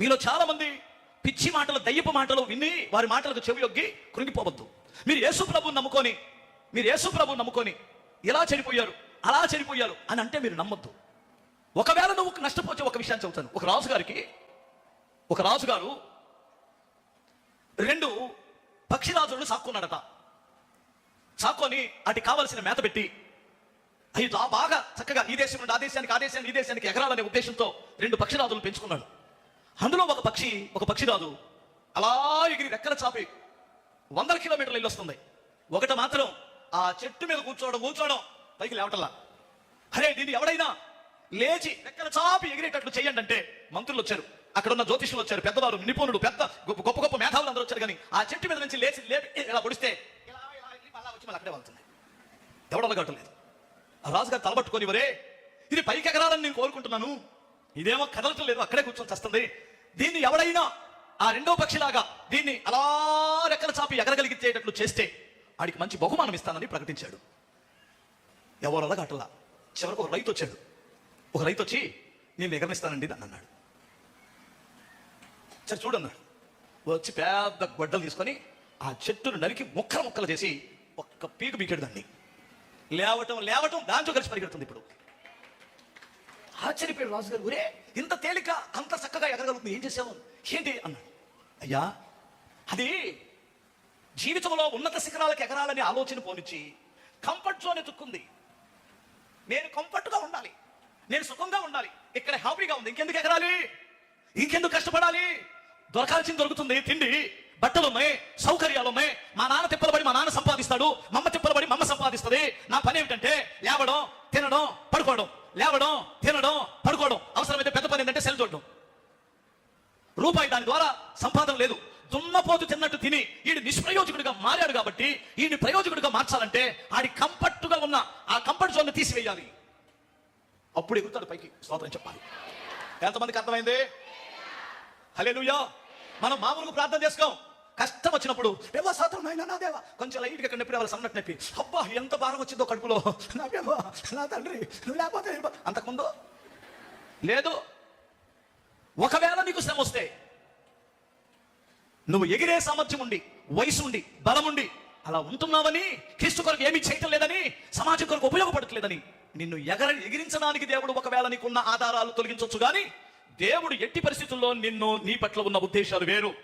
మీలో చాలా మంది పిచ్చి మాటలు దయ్యపు మాటలు విని వారి మాటలకు చెవియొగ్గి కృంగిపోవద్దు. మీరు యేసు ప్రభుని నమ్ముకొని మీరు యేసు ప్రభుని నమ్ముకొని ఇలా చనిపోయారు అలా చనిపోయారు అని అంటే మీరు నమ్మొద్దు. ఒకవేళ నువ్వు నష్టపోతే ఒక విషయాన్ని చెబుతాను. ఒక రాజుగారికి ఒక రాజుగారు రెండు పక్షిరాజులను సాక్కున్నాడట. సాక్కొని అటు కావలసిన మేత పెట్టి అవి బాగా చక్కగా ఈ దేశం నుండి ఆ దేశానికి ఆ దేశానికి ఈ దేశానికి ఎగరాలనే ఉద్దేశంతో రెండు పక్షిరాజులను పెంచుకున్నాడు. అందులో ఒక పక్షి ఒక పక్షి రాదు. అలా ఎగిరి రెక్కల చాపి వందల కిలోమీటర్లు వెళ్ళొస్తుంది ఒకటి మాత్రం ఆ చెట్టు మీద కూర్చోవడం కూర్చోవడం పైకి లేవటల్లా అరే దీన్ని ఎవడైనా లేచి రెక్కల చాపి ఎగిరేటట్లు చేయండి అంటే మంత్రులు వచ్చారు. అక్కడ ఉన్న జ్యోతిషులు వచ్చారు పెద్దవారు నిపుణుడు పెద్ద గొప్ప గొప్ప గొప్ప మేధావులు అందరూ వచ్చారు కానీ ఆ చెట్టు మీద నుంచి లేచి లేపి ఇలా పొడిస్తే ఇలా ఇలా వచ్చి మళ్ళీ అక్కడే వాళ్తుంది. ఎవడ కట్టలేదు ఆ రాజుగారు తలబట్టుకొని వరే ఇది పైకి ఎగరాలని నేను కోరుకుంటున్నాను. ఇదేమో కదలటం లేదు అక్కడే కూర్చొని చేస్తుంది దీన్ని ఎవడైనా ఆ రెండో పక్షిలాగా దీన్ని అలా రెక్కల చాపి ఎగరగలిగించేటట్లు చేస్తే ఆడికి మంచి బహుమానం ఇస్తానని ప్రకటించాడు. ఎవరు అట్లా చివరికి ఒక రైతు వచ్చాడు. ఒక రైతు వచ్చి నేను ఎగరనిస్తానండి అని అన్నాడు. సరే చూడన్నాడు వచ్చి పెద్ద గొడ్డలు తీసుకొని ఆ చెట్టును నరికి ముక్కలు ముక్కలు చేసి ఒక్క పీకు పీకాడు దాన్ని. లేవటం లేవటం దాంతో కలిసి పరిగెడుతుంది ఇప్పుడు. ఆశ్చర్యపోయాడు రాజుగారు ఒరే ఇంత తేలిక అంత చక్కగా ఎగరగలుగుతుంది ఏం చేసావు ఏంటి? అన్నాడు. అయ్యా అది జీవితంలో ఉన్నత శిఖరాలకు ఎగరాలని ఆలోచన పోనిచ్చి కంఫర్ట్ జోన్ ఎదుక్కుంది నేను కంఫర్ట్గా ఉండాలి. నేను సుఖంగా ఉండాలి. ఇక్కడ హ్యాపీగా ఉంది. ఇంకెందుకు ఎగరాలి? ఇంకెందుకు కష్టపడాలి? దొరకాల్సింది దొరుకుతుంది. తిండి బట్టలు ఉన్నాయి సౌకర్యాలు ఉన్నాయి మా నాన్న తిప్పలబడి మా నాన్న సంపాదిస్తాడు. మమ్మ తిప్పలబడి మమ్మ సంపాదిస్తుంది. నా పని ఏమిటంటే లేవడం తినడం పడుకోవడం. లేవడం అవసరమైతే సెల్ చూడడం. రూపాయి దాని ద్వారా సంపాదన లేదు. దున్నపోతు తిన్నట్టు తిని ఈడు నిష్ప్రయోజకుడిగా మారాడు కాబట్టి ఈయన ప్రయోజకుడిగా మార్చాలంటే ఆడి కంఫర్ట్గా ఉన్న ఆ కంఫర్ట్ జోన్ తీసివేయాలి. అప్పుడు ఎగురుతాడు పైకి స్తోత్రం చెప్పాలి. ఎంతమందికి అర్థమైంది? హలే మనం మామూలుగా ప్రార్థన చేసుకోం కష్టం వచ్చినప్పుడు దేవా స్తోత్రం అయినా నా దేవా. కొంచెం లైట్గా ఇక్కడ నొప్పి రావాలి సన్నట్టు నొప్పి. అబ్బా ఎంత భారం వచ్చిందో కడుపులో. నా దేవా నా తండ్రి నువ్వు లేకపోతే నేను అంతకుముందు. లేదు. ఒకవేళ నీకు శ్రమ వస్తే నువ్వు ఎగిరే సామర్థ్యం ఉండి వయసు ఉండి బలం ఉండి అలా ఉంటున్నావని క్రీస్తు కొరకు ఏమీ చేయటం లేదని సమాజం కొరకు ఉపయోగపడట్లేదని నిన్ను ఎగర ఎగిరించడానికి దేవుడు ఒకవేళ నీకున్న ఆధారాలు తొలగించవచ్చు కానీ దేవుడు ఎట్టి పరిస్థితుల్లో నిన్ను నీ పట్ల ఉన్న ఉద్దేశాలు వేరు.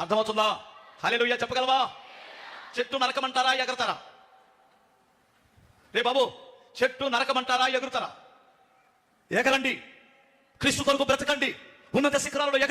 అర్థమవుతుందా? హల్లెలూయా చెప్పగలవా? చెట్టు నరకమంటారా ఎగరతారా? రే బాబు చెట్టు నరకమంటారా ఎగురుతారా? ఎగరండి. క్రీస్తు కొరకు బ్రతకండి. ఉన్నత శిఖరాలలో ఎగర